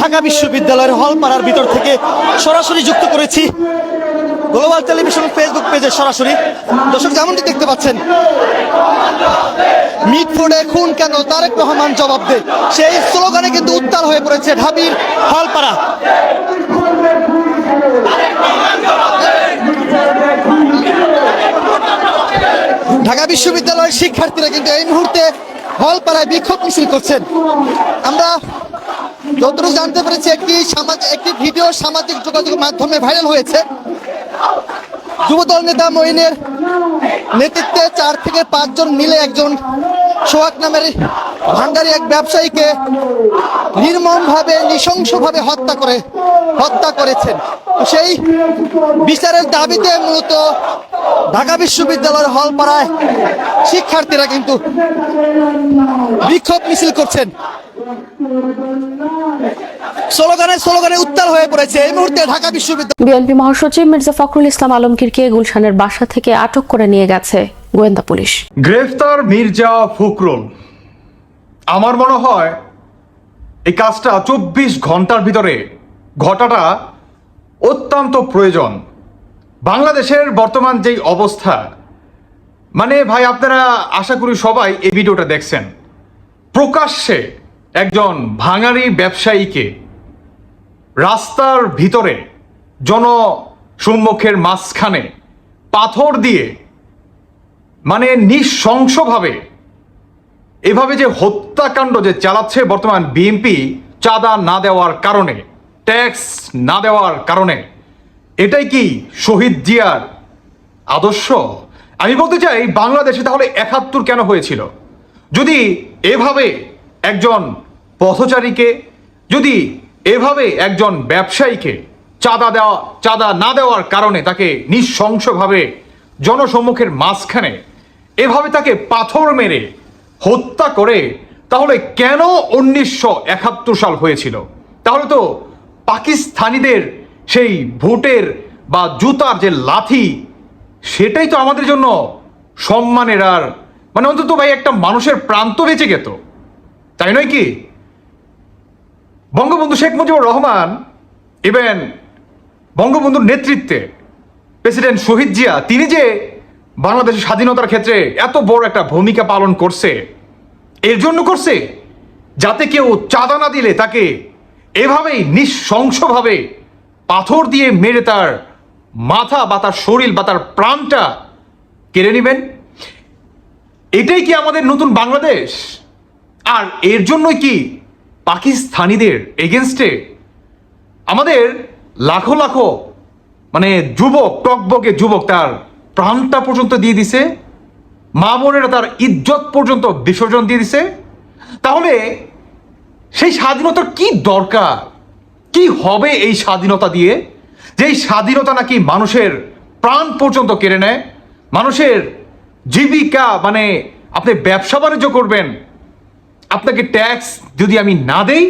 ঢাকা বিশ্ববিদ্যালয়ের হলপাড়ার ভিতর থেকে সরাসরি যুক্ত করেছি গ্লোবাল টেলিভিশন ফেসবুক পেজে সরাসরি। দর্শক, যেমনটি দেখতে পাচ্ছেন, মিটফোর্ডে খুন কেন? তারেক রহমান জবাব দে। সেই স্লোগানে কিন্তু উত্তাল হয়ে পড়েছে ঢাবির হলপাড়া। ঢাকা বিশ্ববিদ্যালয়ের শিক্ষার্থীরা কিন্তু এই মুহূর্তে হলপাড়ায় বিক্ষোভ মিছিল করছেন। আমরা যতটুকু জানতে পেরেছি, একটি সামাজিক একটি ভিডিও সামাজিক যোগাযোগ মাধ্যমে ভাইরাল হয়েছে। যুবদল নেতা মঈনের নেতৃত্বে চার থেকে পাঁচজন মিলে একজন সোহাগ নামের ভান্ডারি এক ব্যবসায়ীকে নির্মমভাবে, নৃশংসভাবে হত্যা করে হত্যা করেছেন। সেই বিচারের দাবিতে মূলত ঢাকা বিশ্ববিদ্যালয়ের হলপাড়ায় শিক্ষার্থীরা কিন্তু বিক্ষোভ মিছিল করছেন। স্লোগানে স্লোগানে উত্তাল হয়ে পড়েছে। এই মুহূর্তে ঢাকা বিশ্ববিদ্যালয় বিএনপি মহাসচিব মির্জা ফখরুল ইসলাম আলমগীরকে গুলশানের বাসা থেকে আটক করে নিয়ে গেছে গোয়েন্দা পুলিশ। গ্রেফতার মির্জা ফখরুল। আমার মনে হয় এই কাজটা চব্বিশ ঘণ্টার ভিতরে ঘটাটা অত্যন্ত প্রয়োজন। বাংলাদেশের বর্তমান যেই অবস্থা মানে ভাই আপনারা আশা করি সবাই এই ভিডিওটা দেখছেন। প্রকাশ্যে একজন ভাঙারি ব্যবসায়ীকে রাস্তার ভিতরে জনসম্মুখের মাঝখানে পাথর দিয়ে মানে নিঃশংসভাবে এভাবে যে হত্যাকাণ্ড যে চালাচ্ছে বর্তমান বিএনপি চাঁদা না দেওয়ার কারণে, ট্যাক্স না দেওয়ার কারণে, এটাই কি শহীদ জিয়ার আদর্শ? আমি বলতে চাই, বাংলাদেশে তাহলে একাত্তর কেন হয়েছিল? যদি এভাবে একজন পথচারীকে, যদি এভাবে একজন ব্যবসায়ীকে চাঁদা দেওয়া, চাঁদা না দেওয়ার কারণে তাকে নিঃশংসভাবে জনসম্মুখের মাঝখানে এভাবে তাকে পাথর মেরে হত্যা করে, তাহলে কেন উনিশশো একাত্তর সাল হয়েছিল? তাহলে তো পাকিস্তানিদের সেই ভোটের বা জুতার যে লাথি, সেটাই তো আমাদের জন্য সম্মানের আর মানে অন্তত ভাই একটা মানুষের প্রান্ত বেঁচে গেত। তাই নয় কি? বঙ্গবন্ধু শেখ মুজিবুর রহমান ইভেন বঙ্গবন্ধুর নেতৃত্বে প্রেসিডেন্ট শহীদ জিয়া, তিনি যে বাংলাদেশের স্বাধীনতার ক্ষেত্রে এত বড় একটা ভূমিকা পালন করছে, এর জন্য করছে, যাতে কেউ চাঁদা না দিলে তাকে এভাবেই নিঃশংসভাবে পাথর দিয়ে মেরে তার মাথা বা তার শরীর বা তার প্রাণটা কেড়ে নেবেন। এটাই কি আমাদের নতুন বাংলাদেশ? আর এর জন্যই কি পাকিস্তানিদের এগেনস্টে আমাদের লাখো লাখো মানে যুবক টকবকে যুবক তার প্রাণটা পর্যন্ত দিয়ে দিছে, মা বোনেরা তার ইজ্জত পর্যন্ত বিসর্জন দিয়ে দিছে। তাহলে সেই স্বাধীনতার কি দরকার? কি হবে এই স্বাধীনতা দিয়ে? যেই স্বাধীনতা নাকি মানুষের প্রাণ পর্যন্ত কেড়ে নেয়? মানুষের জীবিকা মানে আপনি ব্যবসা বাণিজ্য করবেন আপনাকে ট্যাক্স যদি আমি না দেই,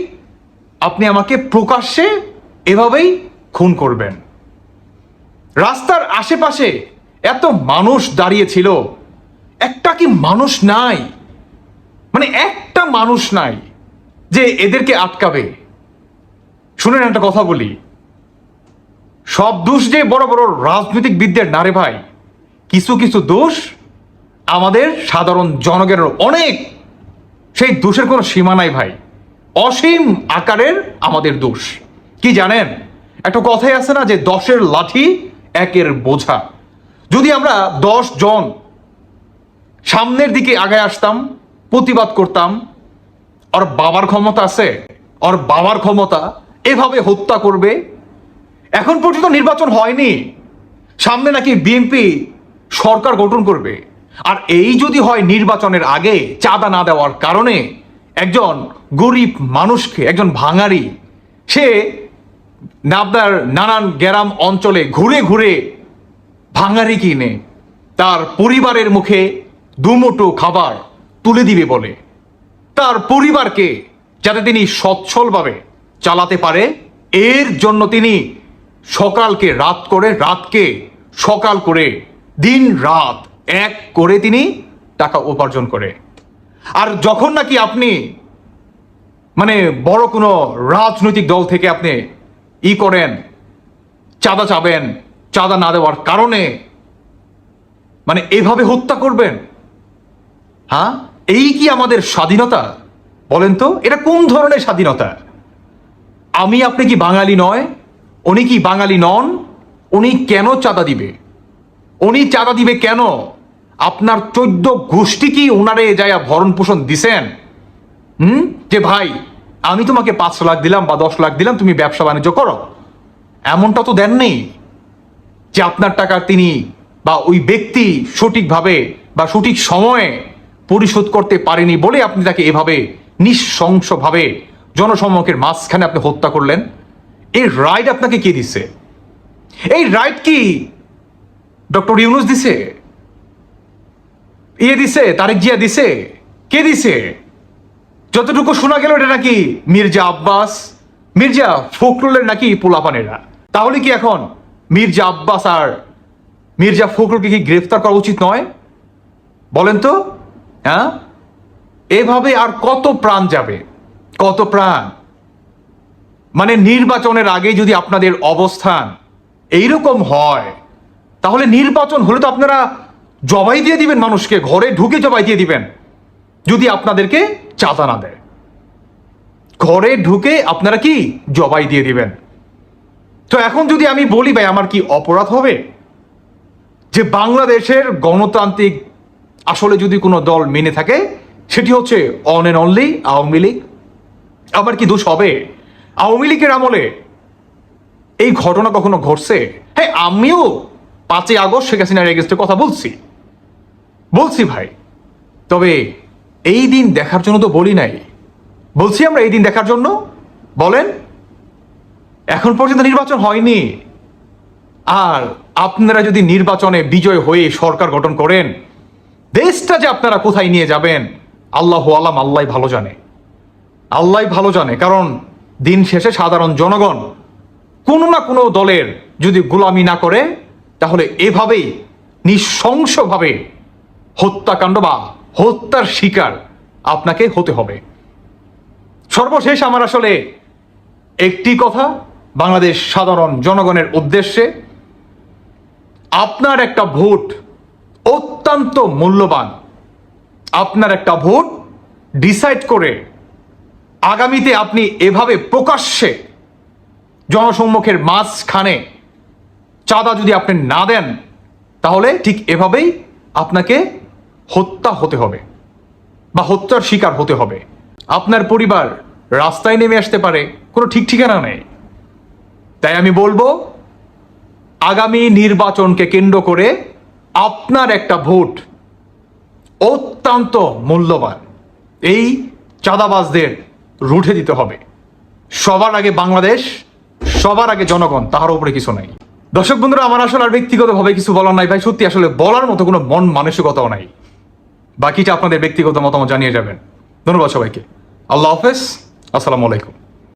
আপনি আমাকে প্রকাশ্যে এভাবেই খুন করবেন। রাস্তার আশেপাশে এত মানুষ দাঁড়িয়ে ছিল। একটা কি মানুষ নাই? মানে একটা মানুষ নাই যে এদেরকে আটকাবে। শুনেন একটা কথা বলি। সব দোষ যে বড় বড় রাজনৈতিক বিদ্যের নারে ভাই, কিছু কিছু দোষ আমাদের সাধারণ জনগণের অনেক সেই দোষের কোনো সীমা নাই ভাই। অসীম আকারের আমাদের দোষ। কি জানেন? একটা কথাই আছে না যে দশের লাঠি একের বোঝা। যদি আমরা দশ জন সামনের দিকে আগায় আসতাম, প্রতিবাদ করতাম ওর বাবার ক্ষমতা আছে ওর বাবার ক্ষমতা এভাবে হত্যা করবে, এখন পর্যন্ত নির্বাচন হয়নি। সামনে নাকি বিএনপি সরকার গঠন করবে। আর এই যদি হয় নির্বাচনের আগে চাঁদা না দেওয়ার কারণে একজন গরিব মানুষকে, একজন ভাঙারি, সে আপনার নানান গ্রাম অঞ্চলে ঘুরে ঘুরে ভাঙারি কিনে তার পরিবারের মুখে দুমুটো খাবার তুলে দিবে বলে। তার পরিবারকে যাতে তিনি সচ্ছলভাবে চালাতে পারে, এর জন্য তিনি সকালকে রাত করে, রাতকে সকাল করে দিন রাত এক করে তিনি টাকা উপার্জন করে। আর যখন নাকি আপনি মানে বড় কোনো রাজনৈতিক দল থেকে আপনি ই করেন, চাঁদা চাবেন, চাঁদা না দেওয়ার কারণে মানে এভাবে হত্যা করবেন হ্যাঁ? এই কি আমাদের স্বাধীনতা? বলেন তো, এটা কোন ধরনের স্বাধীনতা? আমি, আপনি কি বাঙালি নয়? উনি কি বাঙালি নন? উনি কেন চাঁদা দিবে? উনি চাঁদা দিবে কেন? আপনার চোদ্দ গোষ্ঠী কি ওনারে যায়া ভরণ পোষণ দিছেন? হুম? যে ভাই, আমি তোমাকে পাঁচ লাখ দিলাম বা দশ লাখ দিলাম, তুমি ব্যবসা বাণিজ্য করো। এমনটা তো দেননি যে আপনার টাকা তিনি বা ওই ব্যক্তি সঠিকভাবে বা সঠিক সময়ে পরিশোধ করতে পারেনি বলে আপনি তাকে এভাবে নিঃশংসভাবে জনসম্মুখের মাঝখানে আপনি হত্যা করলেন? এই রাইট আপনাকে কে দিছে? এই রাইট কি ডক্টর ইউনুস দিছে? ইয়ে দিছে, তারেক জিয়া দিছে? কে দিছে? যতটুকু শোনা গেল এটা নাকি মির্জা আব্বাস? মির্জা ফখরুলের নাকি পোলাপানেরা? তাহলে কি এখন মির্জা আব্বাস আর মির্জা ফখরুলকে কি গ্রেফতার করা উচিত নয়? বলেন তো হ্যাঁ? এভাবে আর কত প্রাণ যাবে? কত প্রাণ? মানে নির্বাচনের আগে যদি আপনাদের অবস্থান এইরকম হয়, তাহলে নির্বাচন হলে তো আপনারা জবাই দিয়ে দিবেন মানুষকে, ঘরে ঢুকে জবাই দিয়ে দিবেন, যদি আপনাদেরকে চাঁদা না দেয়। ঘরে ঢুকে আপনারা কি জবাই দিয়ে দিবেন? তো এখন যদি আমি বলি, ভাই, আমার কি অপরাধ হবে? যে বাংলাদেশের গণতান্ত্রিক আসলে যদি কোনো দল মেনে থাকে, সেটি হচ্ছে one and only Awami League. আমার কি দোষ হবে? আওয়ামী লীগের আমলে এই ঘটনা কখনো ঘটছে? হ্যাঁ আমিও পাঁচই আগস্ট শেখ হাসিনার এগেস্টে কথা বলছি। বলছি ভাই, তবে এই দিন দেখার জন্য তো বলি নাই। বলছি আমরা এই দিন দেখার জন্য? বলেন। এখন পর্যন্ত নির্বাচন হয়নি। আর আপনারা যদি নির্বাচনে বিজয় হয়ে সরকার গঠন করেন, দেশটা যে আপনারা কোথায় নিয়ে যাবেন, আল্লাহ আলাম আল্লাহ ভালো জানে। আল্লাহ ভালো জানে, কারণ দিন শেষে সাধারণ জনগণ কোনো না কোনো দলের যদি গোলামি না করে, তাহলে এভাবেই নৃশংসভাবে হত্যাকাণ্ড বা হত্যার শিকার আপনাকে হতে হবে। সর্বশেষ আমার আসলে একটি কথা, বাংলাদেশ সাধারণ জনগণের উদ্দেশ্যে আপনার একটা ভোট অত্যন্ত মূল্যবান। আপনার একটা ভোট ডিসাইড করে আগামীতে আপনি এভাবে প্রকাশ্যে জনসম্মুখের মাঝখানে চাঁদা যদি আপনি না দেন, তাহলে ঠিক এভাবেই আপনাকে হত্যা হতে হবে বা হত্যার শিকার হতে হবে। আপনার পরিবার রাস্তায় নেমে আসতে পারে, কোনো ঠিক ঠিকানা নেই। তাই আমি বলব, আগামী নির্বাচনকে কেন্দ্র করে আপনার একটা ভোট অত্যন্ত মূল্যবান। এই চাঁদাবাজদের রুঠে দিতে হবে। সবার আগে বাংলাদেশ, সবার আগে জনগণ, তাহার উপরে কিছু নাই। দর্শক বন্ধুরা, আমার আসলে আর ব্যক্তিগতভাবে কিছু বলার নাই। ভাই, সত্যি আসলে বলার মতো কোনো মন মানসিকতাও নাই। বাকিটা আপনাদের ব্যক্তিগত মতামত জানিয়ে যাবেন। ধন্যবাদ সবাইকে। আল্লাহ হাফেজ। আসসালামু আলাইকুম।